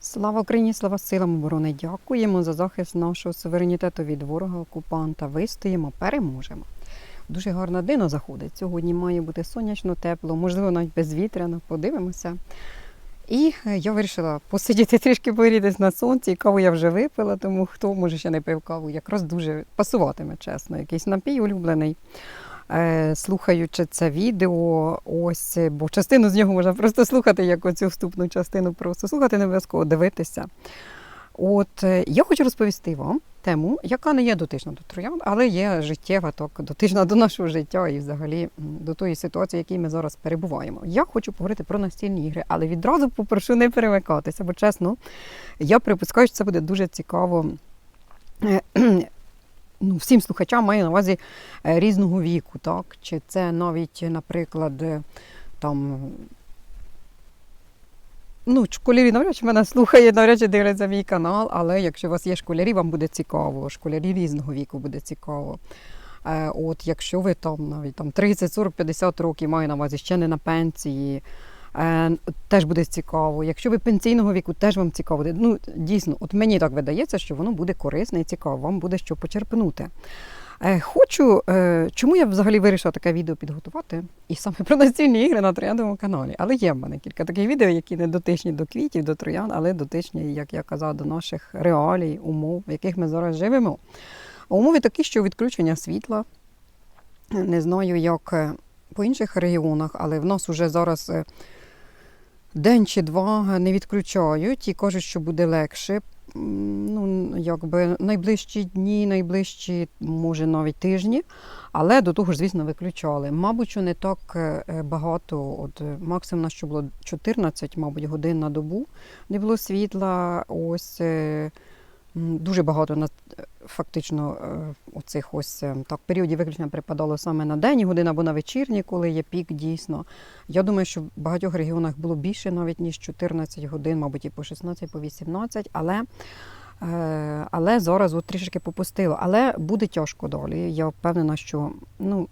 Слава Україні, слава силам оборони! Дякуємо за захист нашого суверенітету від ворога окупанта. Вистоїмо, переможемо. Дуже гарна дина заходить. Сьогодні має бути сонячно, тепло, можливо, навіть безвітряно. Подивимося. І е, я вирішила посидіти трішки погрітись на сонці. Каву я вже випила, тому хто може ще не пив каву, якраз дуже пасуватиме, чесно. Якийсь напій улюблений. Е, Слухаючи це відео, ось, бо частину з нього можна просто слухати, як оцю вступну частину, просто слухати не обов'язково дивитися. От е, я хочу розповісти вам тему, яка не є дотична до троян, але є життєва, так, дотична до нашого життя і взагалі до тої ситуації, в якій ми зараз перебуваємо. Я хочу поговорити про настільні ігри, але відразу попрошу не перемикатися, бо чесно, я припускаю, що це буде дуже цікаво. Ну, всім слухачам маю на увазі е, різного віку, так? Чи це навіть, наприклад, е, там. Ну, школярі навряд чи мене слухає, навряд чи дивляться мій канал, але якщо у вас є школярі, вам буде цікаво. Школярі різного віку буде цікаво. Е, От якщо ви там навіть там 30, 40, 50 років маю на увазі, ще не на пенсії, теж буде цікаво. Якщо ви пенсійного віку, теж вам цікаво. Ну, дійсно, от мені так видається, що воно буде корисне і цікаво, вам буде що почерпнути. Е, Хочу, е, чому я взагалі вирішила таке відео підготувати? І саме про настільні ігри на трояндовому каналі. Але є в мене кілька таких відео, які не дотичні до квітів, до троян, але дотичні, як я казала, до наших реалій, умов, в яких ми зараз живемо. Умови такі, що відключення світла. Не знаю, як е, по інших регіонах, але в нас вже зараз е, день чи два не відключають і кажуть, що буде легше. Ну, якби найближчі дні, найближчі, може, навіть тижні, але до того ж, звісно, виключали. Мабуть, що не так е, багато. От максимум на що було 14, мабуть, годин на добу не було світла. Ось е, дуже багато на фактично у оцих ось е, так періодів виключення припадало саме на день годин або на вечірні, коли є пік дійсно. Я думаю, що в багатьох регіонах було більше навіть ніж 14 годин, мабуть, і по 16, по 18, але. е, Але зараз от трішки попустило. Але буде тяжко долі. Я впевнена, що ну,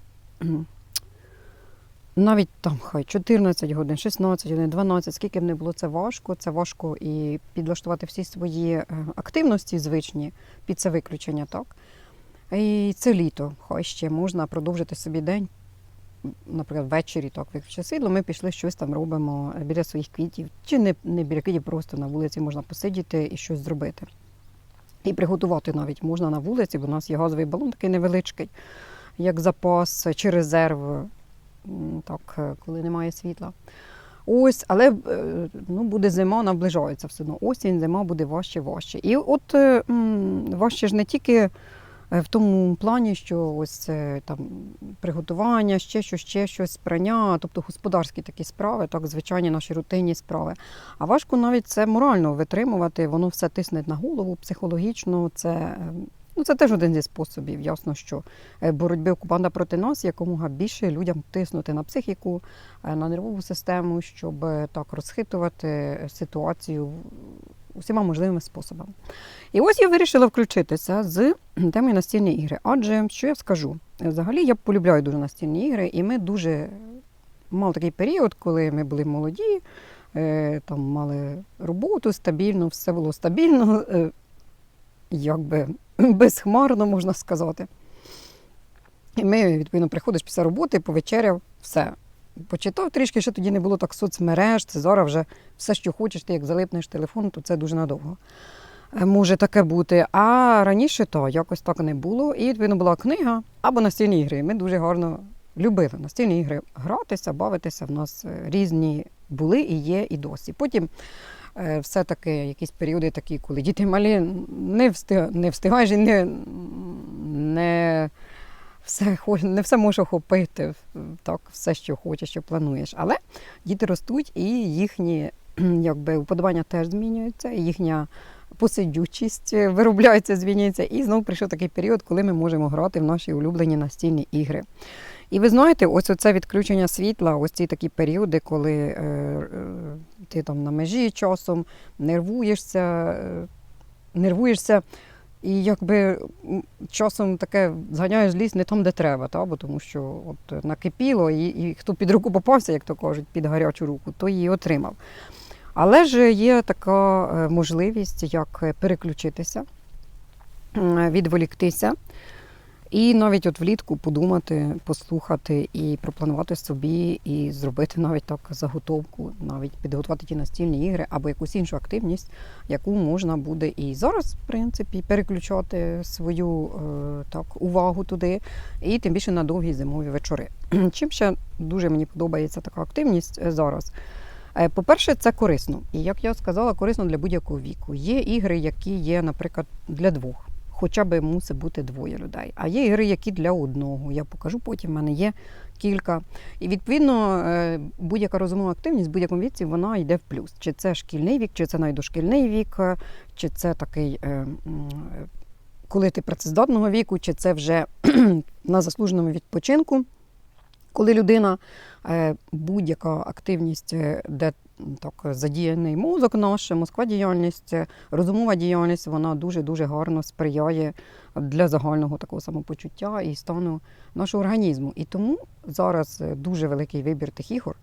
навіть там хай 14 годин, 16 годин, 12, скільки б не було, це важко. Це важко і підлаштувати всі свої е, активності звичні під це виключення, так? І це літо, хай ще можна продовжити собі день. Наприклад, ввечері так виключити світло, ми пішли щось там робимо біля своїх квітів, чи не, не біля квітів, просто на вулиці можна посидіти і щось зробити. І приготувати навіть можна на вулиці, бо у нас є газовий балон такий невеличкий, як запас чи резерв, так, е, коли немає світла. Ось, але е, ну, буде зима, наближається все одно. Осінь, зима буде важче, важче. І от е, важче ж не тільки в тому плані, що ось там приготування, ще щось, ще щось, прання, тобто господарські такі справи, так, звичайні наші рутинні справи. А важко навіть це морально витримувати, воно все тисне на голову психологічно. Це, е, ну, це теж один зі способів. Ясно, що е, боротьби окупанта проти нас якомога більше людям тиснути на психіку, е, на нервову систему, щоб е, так розхитувати ситуацію усіма можливими способами. І ось я вирішила включитися з темою настільні ігри. Адже що я скажу? Взагалі я полюбляю дуже настільні ігри, і ми дуже мав такий період, коли ми були молоді, там мали роботу стабільно, все було стабільно, якби безхмарно, можна сказати. І ми, відповідно, приходиш після роботи, повечеряв, все. Почитав трішки, ще тоді не було так соцмереж, це зараз вже все, що хочеш, ти як залипнеш телефон, то це дуже надовго. Е, Може таке бути. А раніше то якось так не було. І відповідно була книга або настільні ігри. Ми дуже гарно любили настільні ігри гратися, бавитися. В нас е, різні були і є, і досі. Потім все-таки якісь періоди такі, коли діти малі не, встиг, не встигаєш і не, не, все, не все можеш охопити, так, все, що хочеш, що плануєш. Але діти ростуть і їхні якби, уподобання теж змінюються, і їхня посидючість е, виробляється, змінюється. І знову прийшов такий період, коли ми можемо грати в наші улюблені настільні ігри. І ви знаєте, ось оце відключення світла, ось ці такі періоди, коли е, е, ти там на межі часом нервуєшся, е, нервуєшся. І якби часом таке зганяєш ліс не там, де треба, та? бо тому що от накипіло, і, і хто під руку попався, як то кажуть, під гарячу руку, то її отримав. Але ж є така е, можливість, як переключитися, відволіктися. І навіть от влітку подумати, послухати і пропланувати собі, і зробити навіть так заготовку, навіть підготувати ті настільні ігри або якусь іншу активність, яку можна буде і зараз, в принципі, переключати свою е, так увагу туди, і тим більше на довгі зимові вечори. Чим ще дуже мені подобається така активність е, зараз. Е, По-перше, це корисно. І як я сказала, корисно для будь-якого віку. Є ігри, які є, наприклад, для двох. Хоча б мусить бути двоє людей. А є ігри, які для одного. Я покажу потім. в мене є кілька. І відповідно е, будь-яка розумова активність в будь-якому віці вона йде в плюс. Чи це шкільний вік, чи це навіть дошкільний вік, е, чи це такий, е, коли ти працездатного віку, чи це вже на заслуженому відпочинку. Коли людина будь-яка активність, де так задіяний мозок наш, мозкова діяльність, е, розумова діяльність, вона дуже дуже гарно сприяє для загального такого самопочуття і стану нашого організму. І тому зараз е, дуже великий вибір тих ігор.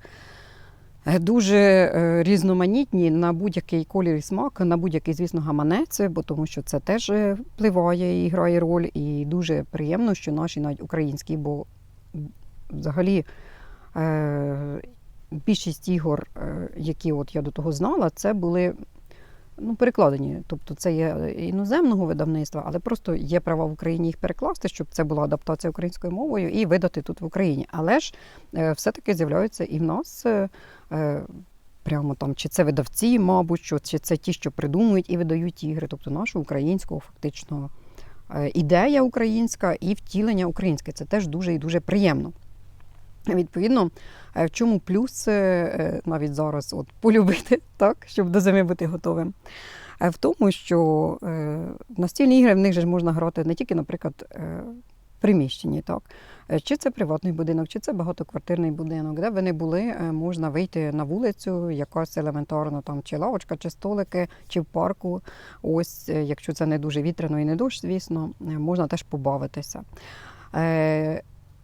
е, Дуже різноманітні на будь-який колір і смак, на будь-який, звісно, гаманець, бо тому що це теж впливає і грає роль. І дуже приємно, що наші навіть українські, бо взагалі е, більшість ігор, е, які от я до того знала, це були ну, перекладені. Тобто це є іноземного видавництва, але просто є права в Україні їх перекласти, щоб це була адаптація українською мовою і видати тут в Україні. Але ж е, все-таки з'являються і в нас. е, Прямо там, чи це видавці, мабуть, чи це ті, що придумують і видають ігри, тобто нашу українську, фактично, ідея українська і втілення українське. Це теж дуже і дуже приємно. Відповідно, е, в чому плюс е, е, навіть зараз от, полюбити, так, щоб до зими бути готовим. В тому, що настільні ігри в них же ж можна грати не тільки, наприклад, в приміщенні, так. Чи це приватний будинок, чи це багатоквартирний будинок, де ви не були, можна вийти на вулицю, якась елементарно там чи лавочка, чи столики, чи в парку. Ось, якщо це не дуже вітряно і не дощ, звісно, можна теж побавитися.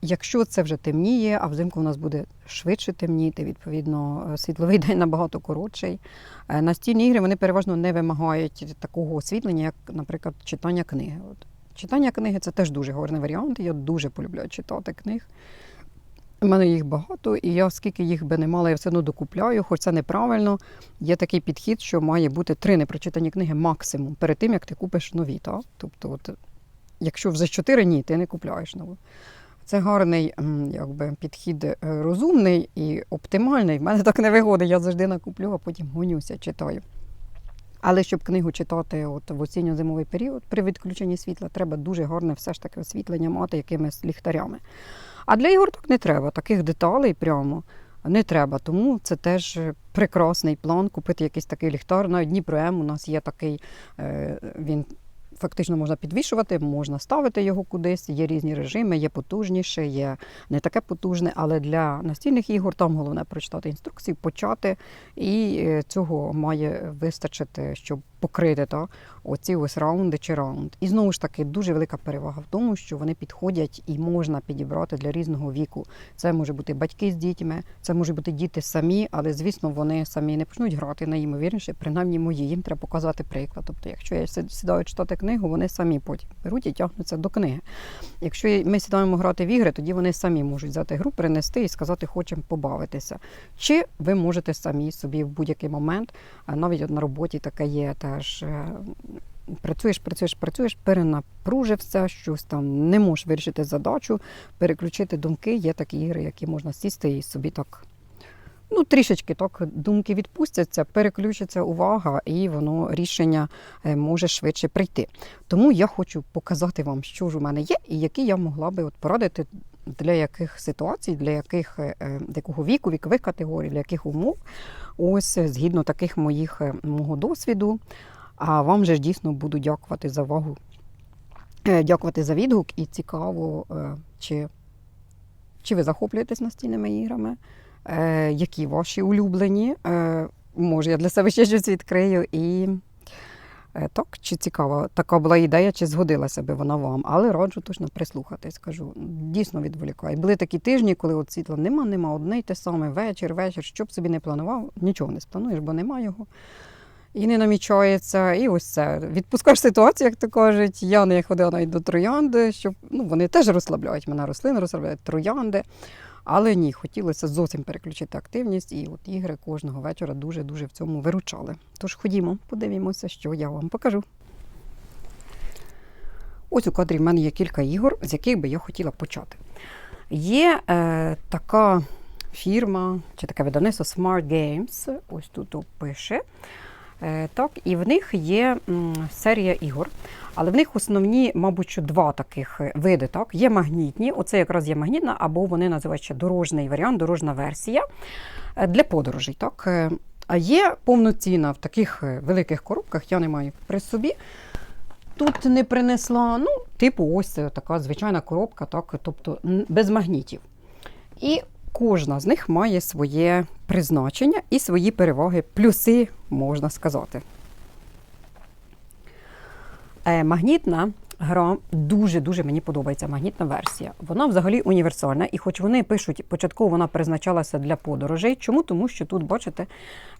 Якщо це вже темніє, а взимку у нас буде швидше темніти, відповідно, е, світловий день набагато коротший. Е, Настільні ігри вони переважно не вимагають такого освітлення, як, наприклад, читання книги. От. Читання книги це теж дуже гарний варіант. Я дуже полюбляю читати книг. У мене їх багато, і я скільки їх би не мала, я все одно докупляю, хоч це неправильно. Є такий підхід, що має бути три непрочитані книги максимум перед тим, як ти купиш нові. Так? Тобто, от, якщо вже чотири, ні, ти не купляєш нову. Це гарний якби, підхід е, розумний і оптимальний. В мене так не виходить. Я завжди накуплю, а потім гонюся, читаю. Але щоб книгу читати от в осінньо-зимовий період при відключенні світла, треба дуже гарне все ж таки освітлення мати якимись ліхтарями. А для ігор не треба, таких деталей прямо не треба. Тому це теж прекрасний план купити якийсь такий ліхтар. На Дніпро М у нас є такий, е, він фактично можна підвішувати, можна ставити його кудись. Є різні режими, є потужніше, є не таке потужне, але для настільних ігор там головне прочитати інструкції, почати, і е, цього має вистачити, щоб покрити та, оці ось раунди чи раунд. І знову ж таки дуже велика перевага в тому, що вони підходять і можна підібрати для різного віку. Це може бути батьки з дітьми, це можуть бути діти самі, але звісно вони самі не почнуть грати найімовірніше, принаймні мої. Їм треба показати приклад. Тобто, якщо я сідаю читати книгу, вони самі потім беруть і тягнуться до книги. Якщо ми сідаємо грати в ігри, тоді вони самі можуть взяти гру, принести і сказати, хочемо побавитися. Чи ви можете самі собі в будь-який момент, навіть на роботі таке є теж. е, Працюєш, працюєш, працюєш, перенапружився, щось там не можеш вирішити задачу, переключити думки. Є такі ігри, які можна сісти і собі так. Ну, трішечки так думки відпустяться, переключиться увага, і воно рішення е, може швидше прийти. Тому я хочу показати вам, що ж у мене є, і які я могла би от порадити для яких ситуацій, для яких е, е, якого віку, вікових категорій, для яких умов. Ось е, згідно таких моїх е, мого досвіду. А вам же ж дійсно буду дякувати за увагу. Е, Дякувати за відгук і цікаво, е, чи, чи ви захоплюєтесь настільними іграми, е, які ваші улюблені. Е, Може, я для себе ще щось відкрию і Е, Так, чи цікава така була ідея, чи згодилася би вона вам, але раджу точно прислухатись. Кажу, дійсно відволікає. Були такі тижні, коли от світла нема, нема одне й те саме вечір, вечір, що б собі не планував, нічого не сплануєш, бо нема його. І не намічається, і ось це. Відпускаєш ситуацію, як то кажуть. Я не ходила навіть до троянди, щоб ну, вони теж розслабляють мене рослини, розслабляють троянди. Але ні, хотілося зовсім переключити активність, і от ігри кожного вечора дуже-дуже в цьому виручали. Тож ходімо, подивимося, що я вам покажу. Ось у кадрі в мене є кілька ігор, з яких би я хотіла почати. Є е, така фірма чи таке видавництво Smart Games, ось тут пише. Е, так, і в них є серія ігор, але в них основні, мабуть, два таких е, види. Так? Є магнітні, оце якраз є магнітна, або вони називають ще дорожній варіант, дорожна версія е, для подорожей. Так? А є повноцінна в таких великих коробках, я не маю при собі. Тут не принесла, ну, типу, ось така звичайна коробка, так, тобто без магнітів. І кожна з них має своє призначення і свої переваги, плюси, можна сказати. Е, магнітна гра дуже-дуже мені подобається. Магнітна версія. Вона взагалі універсальна, і хоч вони пишуть, початково вона призначалася для подорожей. Чому? Тому що тут, бачите,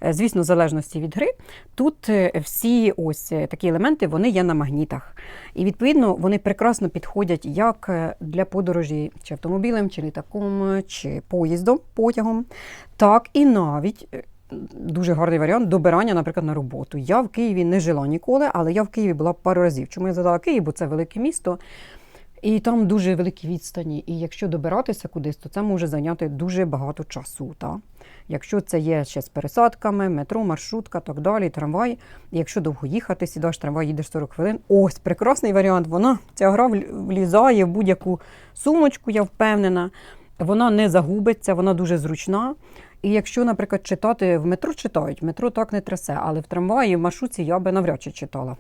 е, звісно, в залежності від гри, тут е, всі ось е, такі елементи вони є на магнітах. І відповідно вони прекрасно підходять як для подорожі чи автомобілем, чи літаком, чи поїздом, потягом, так і навіть. Дуже гарний варіант добирання, наприклад, на роботу. Я в Києві не жила ніколи, але я в Києві була пару разів. Чому я задала Київ? Бо це велике місто, і там дуже великі відстані. І якщо добиратися кудись, то це може зайняти дуже багато часу. Та? Якщо це є ще з пересадками, метро, маршрутка, так далі, трамвай. Якщо довго їхати, сідаєш трамвай, їдеш 40 хвилин. Ось прекрасний варіант. Вона ця гра влізає в будь-яку сумочку, я впевнена. Вона не загубиться, вона дуже зручна. І якщо, наприклад, читати в метро читають, в метро так не трясе, але в трамваї, в маршрутці я би навряд чи читала.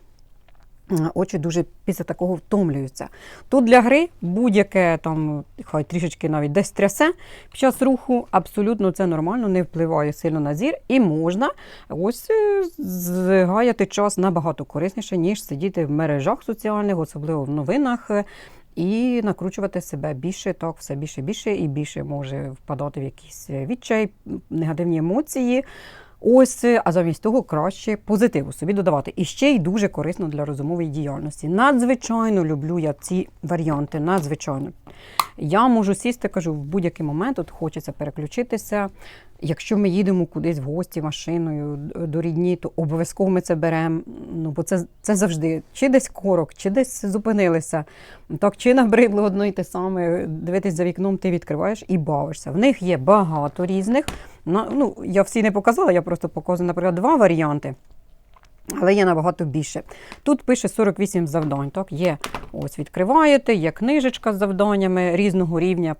Е, Очі дуже після такого втомлюються. Тут для гри будь-яке там, хай трішечки навіть десь трясе під час руху, абсолютно це нормально, не впливає сильно на зір, і можна ось е, згаяти час набагато корисніше, ніж сидіти в мережах соціальних, особливо в новинах. І накручувати себе більше, так, все більше, більше і більше може впадати в якісь е, відчай, негативні емоції. Ось, а замість того краще позитиву собі додавати. І ще й дуже корисно для розумової діяльності. Надзвичайно люблю я ці варіанти. Надзвичайно. Я можу сісти, кажу, в будь-який момент, от хочеться переключитися. Якщо ми їдемо кудись в гості машиною до рідні, то обов'язково ми це беремо. Ну, бо це, це завжди чи десь корок, чи десь зупинилися. Так, чи набридло одно й те саме, дивитись за вікном, ти відкриваєш і бавишся. В них є багато різних. Ну, я всі не показала, я просто показую, наприклад, два варіанти. Але є набагато більше. Тут пише 48 завдань. Так, є ось відкриваєте, є книжечка з завданнями різного рівня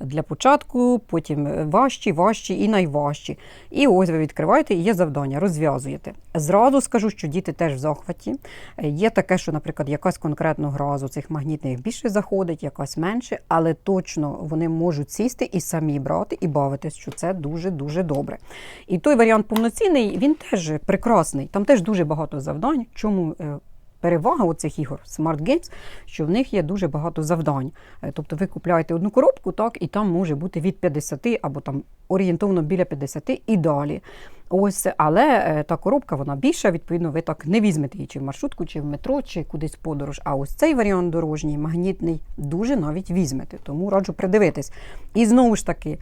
для початку, потім е, важчі, важчі і найважчі. І ось ви відкриваєте і є завдання, розв'язуєте. Зразу скажу, що діти теж в захваті. Є таке, що, наприклад, якась конкретна гра з цих магнітних більше заходить, якась менше, але точно вони можуть сісти і самі брати і бавитись, що це дуже дуже добре. І той варіант повноцінний, він теж прекрасний. Там теж дуже багато завдань. Чому е, перевага у цих ігор Smart Games, що в них є дуже багато завдань. Е, Тобто ви купляєте одну коробку, так, і там може бути від 50 або там орієнтовно біля 50 і далі. Ось, але е, та коробка вона більша, відповідно, ви так не візьмете її чи в маршрутку, чи в метро, чи кудись в подорож. А ось цей варіант дорожній, магнітний, дуже навіть візьмете. Тому раджу придивитись. І знову ж таки.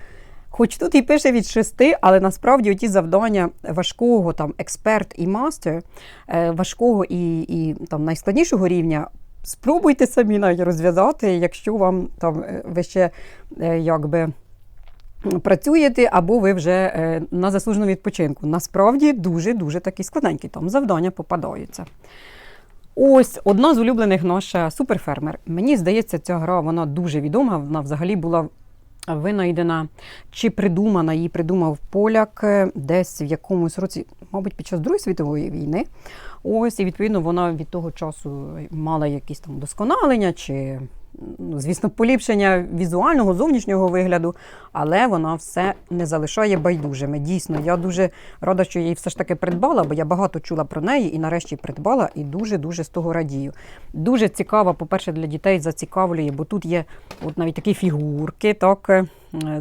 Хоч тут і пише від шести, але насправді ті завдання важкого там експерт і мастер, е, важкого і, і там найскладнішого рівня. Спробуйте самі навіть розв'язати, якщо вам там е, ви ще е, якби працюєте, або ви вже на заслуженому відпочинку. Насправді дуже дуже такі складненькі там завдання попадаються. Ось одна з улюблених наша суперфермер. Мені здається, ця гра вона дуже відома. Вона взагалі була винайдена чи придумана, її придумав поляк е, десь в якомусь році, мабуть, під час Другої світової війни. Ось, і відповідно вона від того часу мала якісь там досконалення чи, ну, звісно, поліпшення візуального, зовнішнього вигляду. але вона все не залишає байдужими. Дійсно, я дуже рада, що її все ж таки придбала, бо я багато чула про неї і нарешті придбала і дуже-дуже з того радію. Дуже цікава, по-перше, для дітей зацікавлює, бо тут є от навіть такі фігурки, так. е,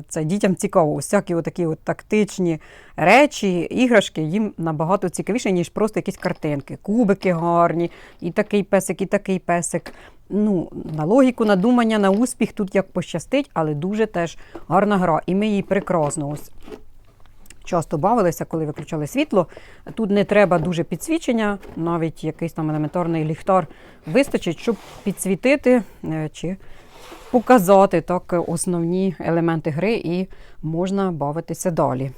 Це дітям цікаво, всякі такі от тактичні речі, іграшки їм набагато цікавіше, ніж просто якісь картинки. Кубики гарні, і такий песик, і такий песик. Ну, на логіку, на думання, на успіх тут як пощастить, але дуже теж гарна гра. І ми її прекрасно ось часто бавилися, коли виключали світло. Тут не треба дуже підсвічення, навіть якийсь там елементарний ліхтар вистачить, щоб підсвітити е, чи показати так основні елементи гри, і можна бавитися далі.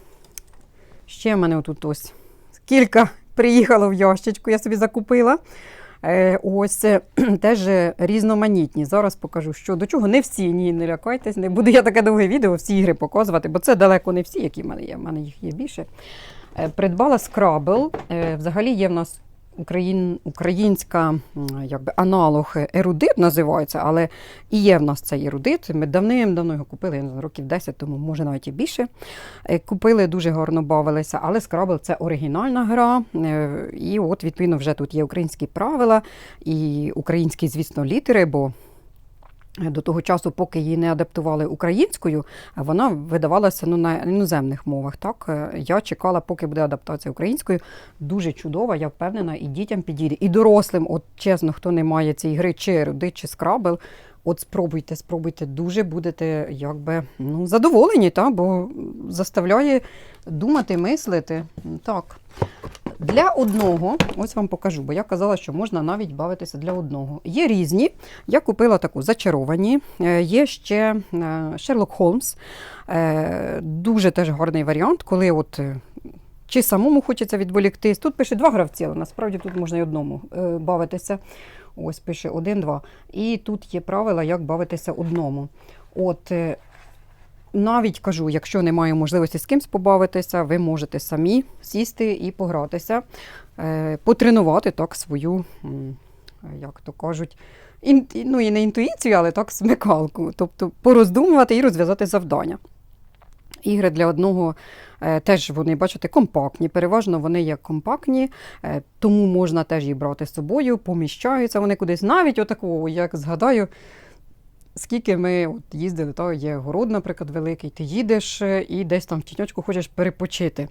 Ще в мене тут ось кілька приїхало в ящичку, я собі закупила. Е, Ось е, теж різноманітні. Зараз покажу, що до чого. Не всі, ні, не лякайтесь, не буду я таке довге відео, всі ігри показувати, бо це далеко не всі, які в мене є. В мене їх є більше. Е, Придбала. Е, Взагалі є в нас україн, українська якби, аналог ерудит називається, але і є в нас цей ерудит. Ми давним-давно його купили, я не знаю, років 10 тому, може навіть і більше. Е, Купили, дуже гарно бавилися, але Scrabble – це оригінальна гра. е, І от, відповідно, вже тут є українські правила і українські, звісно, літери, бо до того часу, поки її не адаптували українською, вона видавалася ну, на іноземних мовах. Так? Е, Я чекала, поки буде адаптація українською. Дуже чудова, я впевнена, і дітям підійде. І дорослим, от чесно, хто не має цієї гри, чи ерудит, чи скрабел, от спробуйте, спробуйте, дуже будете якби, ну, задоволені, та? бо заставляє думати, мислити. Так. Для одного, ось вам покажу, бо я казала, що можна навіть бавитися для одного. Є різні. Я купила таку зачаровані. Е, Є ще Шерлок Холмс. Е, Дуже теж гарний варіант, коли от. е, Чи самому хочеться відволіктись. Тут пише два гравці, але насправді тут можна і одному бавитися. Ось пише один-два. І тут є правила, як бавитися одному. От навіть кажу, якщо немає можливості з кимсь побавитися, ви можете самі сісти і погратися, е, потренувати так свою, як то кажуть, ін, ну і не інтуїцію, але так смикалку. Тобто пороздумувати і розв'язати завдання. Ігри для одного е, теж вони, бачите, компактні. Переважно вони є компактні, е, тому можна теж їх брати з собою, поміщаються вони кудись. Навіть отакого, як згадаю, скільки ми от їздили, то є город, наприклад, великий, ти їдеш е, і десь там в тіньочку хочеш перепочити.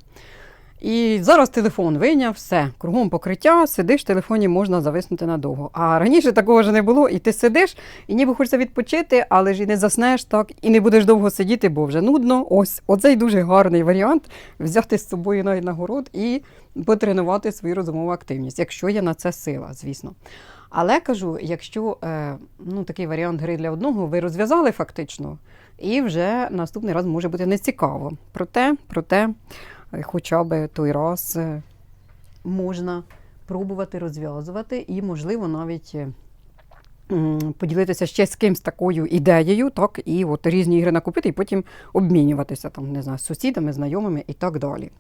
І зараз телефон вийняв, все, кругом покриття, сидиш, в телефоні можна зависнути надовго. А раніше такого ж не було, і ти сидиш, і ніби хочеться відпочити, але ж і не заснеш так, і не будеш довго сидіти, бо вже нудно. Ось оцей дуже гарний варіант взяти з собою навіть на город і потренувати свою розумову активність, якщо є на це сила, звісно. Але кажу, якщо е, ну, такий варіант гри для одного, ви розв'язали фактично, і вже наступний раз може бути нецікаво. Проте, проте, е, хоча б той раз е, можна пробувати розв'язувати і, можливо, навіть. Поділитися ще з кимсь такою ідеєю, так, і от різні ігри накупити, і потім обмінюватися там, не знаю, з сусідами, знайомими і так далі.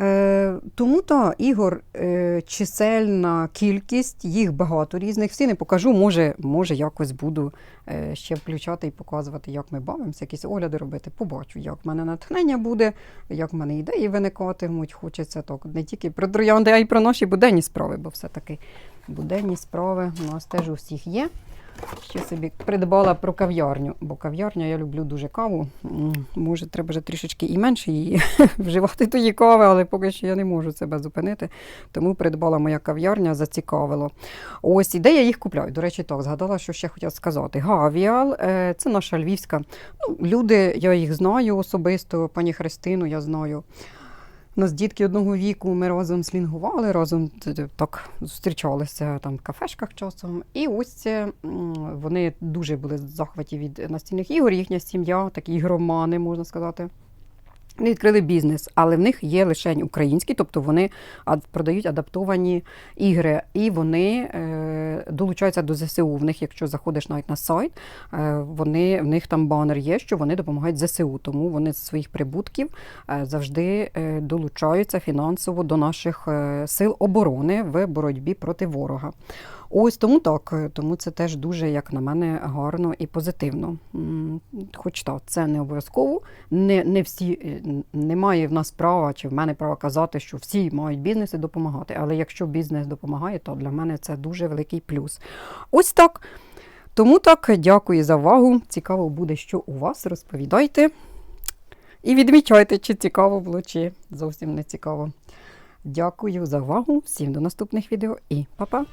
Е, тому то ігор е, чисельна кількість, їх багато різних. Всі не покажу, може, може якось буду е, ще включати і показувати, як ми бавимося, якісь огляди робити. Побачу, як в мене натхнення буде, як в мене ідеї виникатимуть. Хочеться так не тільки про троянди, а й про наші буденні справи, бо все-таки буденні справи у нас теж у всіх є. Ще собі придбала про кав'ярню, бо кав'ярня я люблю дуже каву. Може, треба вже трішечки і менше її вживати тої кави, але поки що я не можу себе зупинити. Тому придбала моя кав'ярня, зацікавило. Ось і де я їх купляю. До речі, так, згадала, що ще хотіла сказати. Гавіал е, це наша львівська. Ну, люди, я їх знаю особисто, пані Христину я знаю. Нас дітки одного віку, ми разом слінгували, разом так зустрічалися там в кафешках часом. І ось це, вони дуже були в захваті від настільних ігор, їхня сім'я, такі ігромани, можна сказати. Відкрили бізнес, але в них є лише українські, тобто вони продають адаптовані ігри, і вони е, долучаються до ЗСУ. В них, якщо заходиш навіть на сайт, е, вони, в них там банер є, що вони допомагають ЗСУ. Тому вони з своїх прибутків е, завжди долучаються фінансово до наших сил оборони в боротьбі проти ворога. Ось тому так, тому це теж дуже, як на мене, гарно і позитивно. Хоч так, це не обов'язково. Не, не всі е, немає в нас права чи в мене права казати, що всі мають бізнеси допомагати. Але якщо бізнес допомагає, то для мене це дуже великий плюс. Ось так. Тому так, дякую за увагу. Цікаво буде, що у вас. Розповідайте. І відмічайте, чи цікаво було, чи зовсім не цікаво. Дякую за увагу. Всім до наступних відео і па-па!